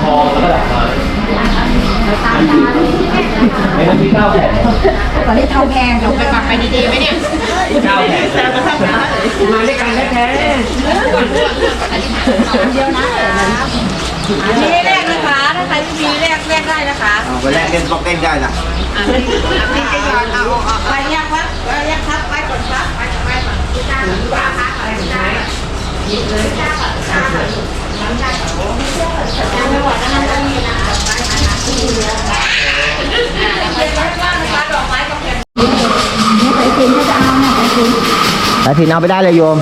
ทองแล้วก็ดอกไม้ไม่ต้องมีเก้าแผ่นตอนนี้เท่าแพงเราไปปักไปดีๆไหมเนี่ยเก้าแผ่นมาด้วยกันแท้ๆเดียวนะมีแรกนะคะถ้าใครไม่มีแรกแรกได้นะคะเอาไปแลกเล่นบล็อกเล่นได้นะนี่จะยอนเอาเอาไปแยกครับไปแยกครับไปก่อนครับไปก่อนไปก่อนพี่จ้าพี่จ้าค่ะอะไรพี่จ้หยิบเลยจ้าก่อนจ้า ก่อนน้ำจ้าก่อนจ้าไม่หวานนะน้ำนี่นะไปมาหาที่เรือไปไปบ้านนะคะดอกไม้กับแผ่นสายถินเอาไปได้เลยโยม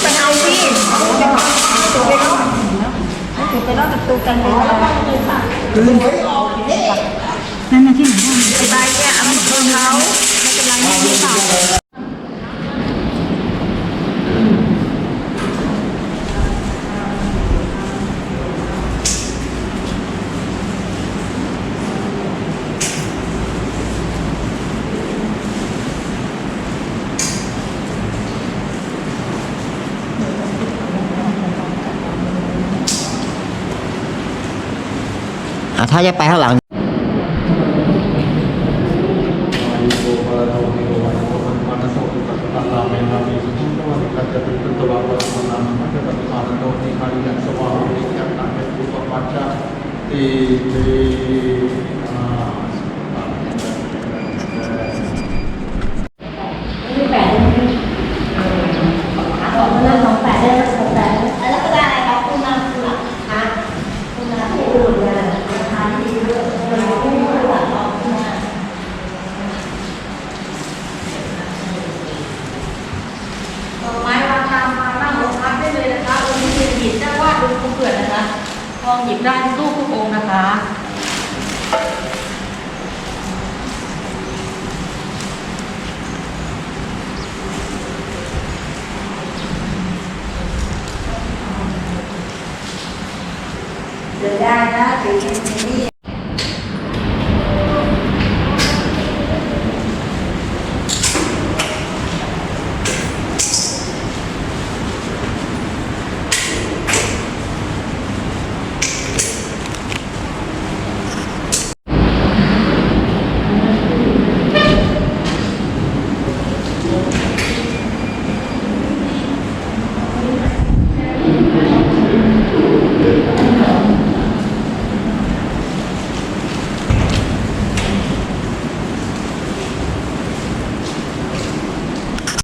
ไปเอาพี่ไปรอบประตูกันเลยนั่นนะที่ไหนไอ้ใบเนี่ยเอามาชนเขาไม่เป็นไรไม่เป็นไอะถ้าจะไปข้างหลัง ตีตีอ่า ดอกไม้วางตามมาบ้างองค์พระได้เลยนะคะองค์นี้เป็นหยิบได้ว่าดูคงเกิดนะคะ ทองหยิบได้ทุกรูปทุกองค์นะคะเดินได้นะถือเป็นนี่